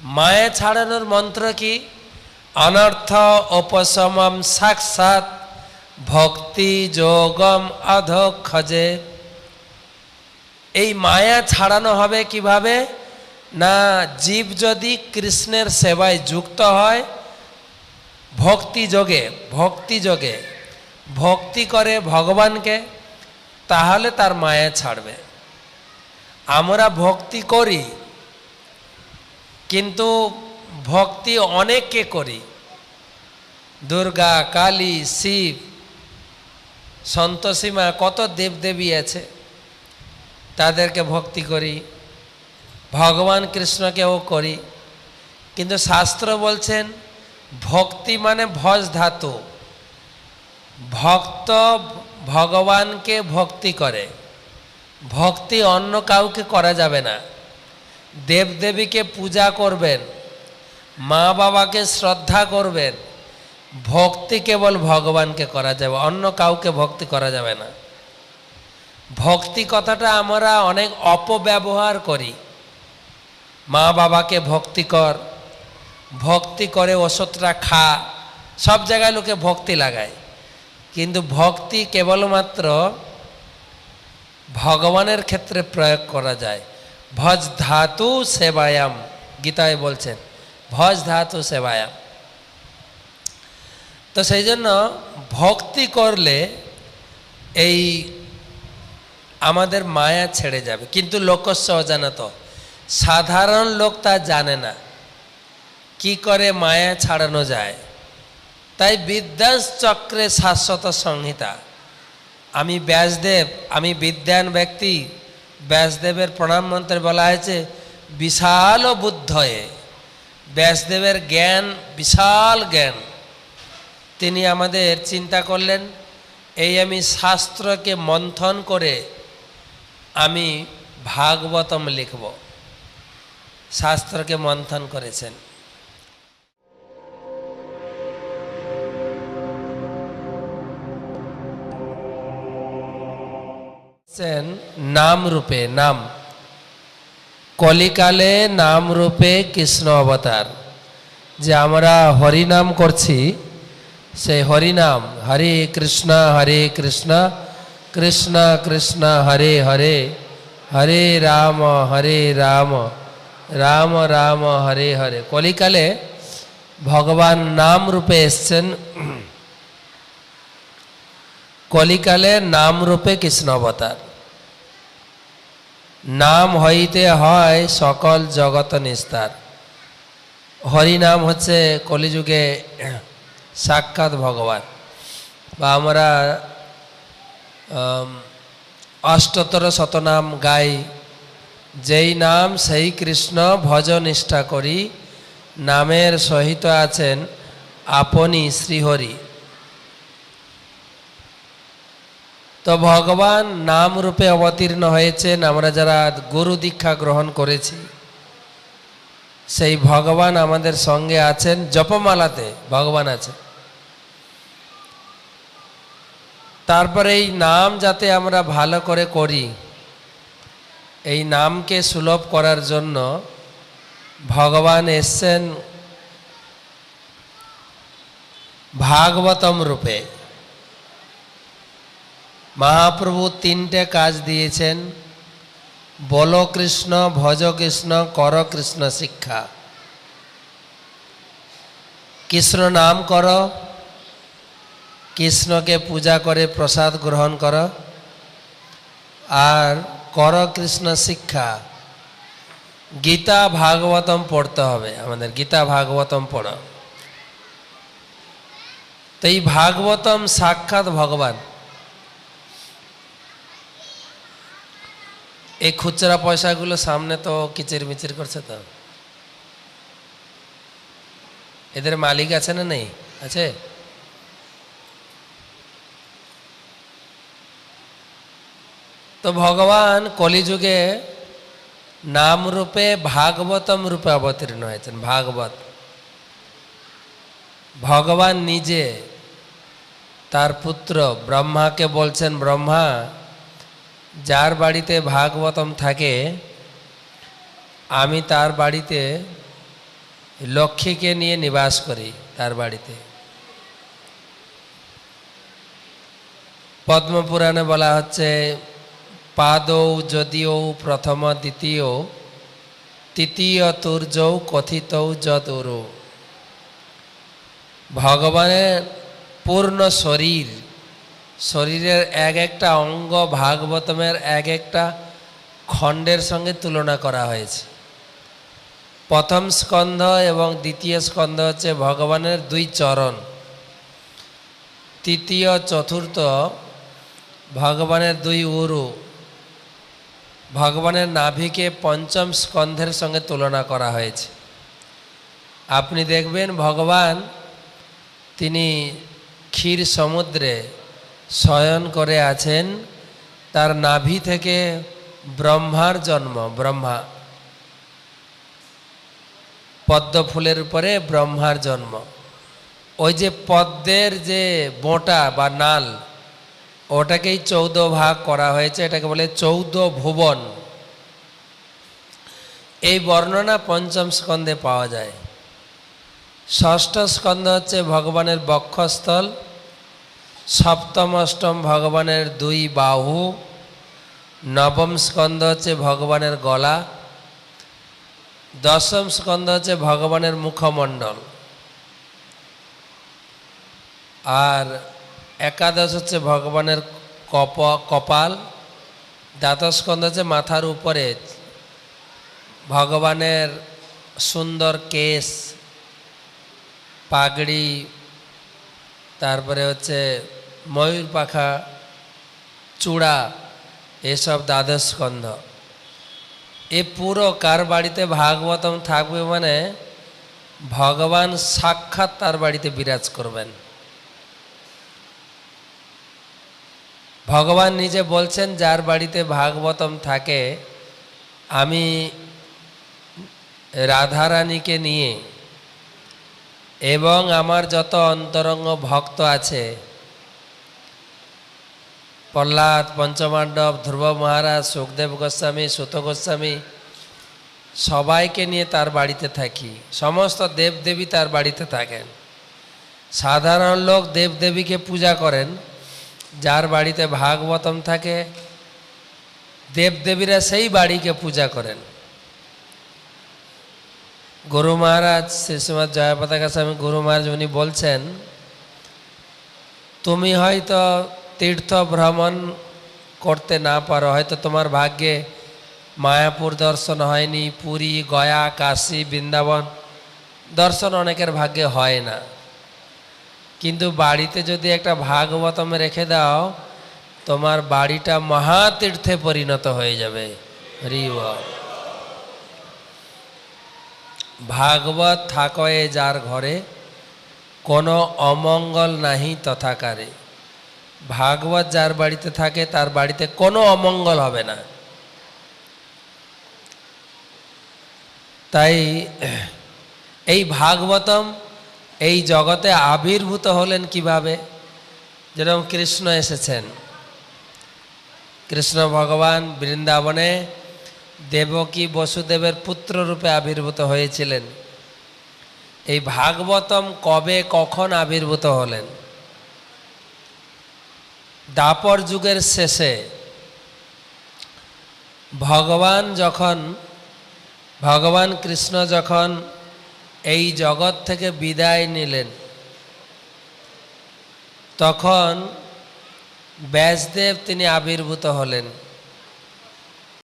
মায়া ছাড়ানোর মন্ত্র কি? অনর্থ উপশমম সাক্ষাৎ ভক্তি যোগম অধক্ষজে এই মায়া ছাড়ানো হবে কীভাবে? না, জীব যদি কৃষ্ণের সেবায় যুক্ত হয়, ভক্তি যোগে ভক্তি যোগে, ভক্তি করে ভগবানকে, তাহলে তার মায়া ছাড়বে। আমরা ভক্তি করি কিন্তু ভক্তি অনেককে করি। দুর্গা, কালী, শিব সন্তোষীমা কত দেবদেবী আছে, তাদেরকে ভক্তি করি। ভগবান কৃষ্ণকেও করি। কিন্তু শাস্ত্র বলছেন, ভক্তি মানে ভজ ধাতু। ভক্ত ভগবানকে ভক্তি করে। ভক্তি অন্য কাউকে করা যাবে না। দেবদেবীকে পূজা করবেন, মা বাবাকে শ্রদ্ধা করবেন, ভক্তি কেবল ভগবানকে করা যাবে, অন্য কাউকে ভক্তি করা যাবে না। ভক্তি কথাটা আমরা অনেক অপব্যবহার করি। মা বাবাকে ভক্তি কর, ভক্তি করে ওষুধটা খা, সব জায়গায় লোকে ভক্তি লাগায়। কিন্তু ভক্তি কেবলমাত্র ভগবানের ক্ষেত্রে প্রয়োগ করা যায়। ভজ ধাতু সেবায়াম। গীতায় বলছেন ভজ ধাতু সেবায়াম। তো সেই জন্য ভক্তি করলে এই আমাদের মায়া ছেড়ে যাবে। কিন্তু লোকস্য অজানত সাধারণ লোক তা জানে না। কি করে মায়া ছাড়ানো যায়? তাই বিদ্যাস চক্রে শাশ্বত সংহিতা। আমি ব্যাসদেব, আমি বিদ্যান ব্যক্তি ব্যাসদেবের প্রণাম মন্ত্রে বলা হয়েছে, বিশাল বুদ্ধয়ে। ব্যাসদেবের জ্ঞান, বিশাল জ্ঞান। তিনি আমাদের চিন্তা করলেন, এই আমি শাস্ত্রকে মন্থন করে আমি ভাগবতম লিখব। শাস্ত্রকে মন্থন করেছেন। বলছেন নাম রূপে নাম। কলিকালে নাম রূপে কৃষ্ণ অবতার। যে আমরা হরিনাম করছি সেই হরিনাম, হরে কৃষ্ণ হরে কৃষ্ণ কৃষ্ণ কৃষ্ণ, হরে হরে হরে রাম হরে রাম রাম রাম, হরে হরে। কলিকালে ভগবান নাম রূপে এসছেন। কলিকালে নাম রূপে কৃষ্ণ অবতার। নাম হইতে হয় সকল জগত নিস্তার। হরিনাম হচ্ছে কলিযুগে সাক্ষাৎ ভগবান। বা আমরা অষ্টতর শতনাম গাই, যেই নাম সেই কৃষ্ণ ভজ নিষ্ঠা করি, নামের সহিত আছেন আপনি শ্রীহরি। তো ভগবান নাম রূপে অবতীর্ণ হয়েছেন, আমরা যারা গুরু দীক্ষা গ্রহণ করেছি, সেই ভগবান আমাদের সঙ্গে আছেন, জপমালাতে ভগবান আছে তারপরে এই নাম যাতে আমরা ভালো করে করি, এই নামকে সুলভ করার জন্য ভগবান এসছেন ভাগবতম রূপে। মহাপ্রভু তিনটে কাজ দিয়েছেন। বলো কৃষ্ণ, ভজ কৃষ্ণ, কর কৃষ্ণ শিক্ষা। কৃষ্ণ নাম কর, কৃষ্ণকে পূজা করে প্রসাদ গ্রহণ কর। আর কর কৃষ্ণ শিক্ষা, গীতা ভাগবতম পড়তে হবে, আমাদের গীতা ভাগবতম পড়ো। তো এই ভাগবতম সাক্ষাৎ ভগবান এই খুচরা পয়সাগুলো সামনে তো কিচির মিচির করছে তো। এদের মালিক আছে না নেই? আছে? তো ভগবান কলিযুগে নাম রূপে ভাগবতম রূপে অবতীর্ণ হয়েছেন, ভাগবত। ভগবান নিজে তার পুত্র ব্রহ্মাকে বলছেন, ব্রহ্মা যার বাড়িতে ভাগবতম থাকে, আমি তার বাড়িতে লক্ষ্মীকে নিয়ে নিবাস করি তার বাড়িতে। পদ্মপুরাণে বলা হচ্ছে, পাদৌ যদিও প্রথম দ্বিতীয়, তৃতীয় তুর্যৌ কথিত যদুরু। ভগবানের পূর্ণ শরীর শরীরের এক একটা অঙ্গ ভাগবতমের এক একটা খণ্ডের সঙ্গে তুলনা করা হয়েছে। প্রথম স্কন্ধ এবং দ্বিতীয় স্কন্ধ হচ্ছে ভগবানের দুই চরণ। তৃতীয়, চতুর্থ ভগবানের দুই উরু। ভগবানের নাভিকে পঞ্চম স্কন্ধের সঙ্গে তুলনা করা হয়েছে। আপনি দেখবেন ভগবান তিনি ক্ষীর সমুদ্রে শয়ন করে আছেন, তার নাভি থেকে ব্রহ্মার জন্ম, ব্রহ্মা। পদ্ম ফুলের উপরে ব্রহ্মার জন্ম। ওই যে পদ্মের যে বোঁটা বা নাল, ওটাকেই চৌদ্দ ভাগ করা হয়েছে, এটাকে বলে চৌদ্দ ভুবন। এই বর্ণনা পঞ্চম স্কন্ধে পাওয়া যায়। ষষ্ঠ স্কন্ধ হচ্ছে ভগবানের বক্ষস্থল সপ্তম অষ্টম ভগবানের দুই বাহু, নবম স্কন্ধ হচ্ছে ভগবানের গলা, দশম স্কন্ধ হচ্ছে ভগবানের মুখমণ্ডল। আর একাদশ হচ্ছে ভগবানের কপ, কপাল, দ্বাদশ স্কন্ধ হচ্ছে মাথার উপরে ভগবানের সুন্দর কেশ, পাগড়ি, তারপরে হচ্ছে ময়ূর পাখা, চূড়া, এসব দ্বাদশ স্কন্ধ। এ পুরো কার বাড়িতে ভাগবতম থাকবে মানে ভগবান সাক্ষাৎ তার বাড়িতে বিরাজ করবেন। ভগবান নিজে বলছেন, যার বাড়িতে ভাগবতম থাকে, আমি রাধারানীকে নিয়ে এবং আমার যত অন্তরঙ্গ ভক্ত আছে প্রহ্লাদ, পঞ্চমাণ্ডব, ধ্রুব মহারাজ, সুখদেব গোস্বামী, সুত গোস্বামী, সবাইকে নিয়ে তার বাড়িতে থাকি। সমস্ত দেবদেবী তার বাড়িতে থাকেন। সাধারণ লোক দেবদেবীকে পূজা করেন, যার বাড়িতে ভাগবতম থাকে, দেবদেবীরা সেই বাড়িকে পূজা করেন। গুরু মহারাজ শ্রীশ্রীমদ জয়পতাকা স্বামী, গুরু মহারাজ উনি বলছেন, তুমি হয়তো তীর্থ ভ্রমণ করতে না পারো, হয়তো তোমার ভাগ্যে মায়াপুর দর্শন হয়নি, পুরী, গয়া, কাশী, বৃন্দাবন। দর্শন অনেকের ভাগ্যে হয় না। কিন্তু বাড়িতে যদি একটা ভাগবতম রেখে দাও, তোমার বাড়িটা মহাতীর্থে পরিণত হয়ে যাবে। হরি ভাগবত থাকয়ে যার ঘরে, কোনো অমঙ্গল নাহি তথাকারে। ভাগবত যার বাড়িতে থাকে, তার বাড়িতে কোনো অমঙ্গল হবে না। তাই এই ভাগবতম এই জগতে আবির্ভূত হলেন কীভাবে? যেরকম কৃষ্ণ এসেছেন। কৃষ্ণ ভগবান বৃন্দাবনে দেবকী বসুদেবের পুত্র রূপে আবির্ভূত হয়েছিলেন। এই ভাগবতম কবে কখন আবির্ভূত হলেন? দাপর যুগের শেষে ভগবান যখন, ভগবান কৃষ্ণ যখন এই জগৎ থেকে বিদায় নিলেন, তখন ব্যাসদেব তিনি আবির্ভূত হলেন।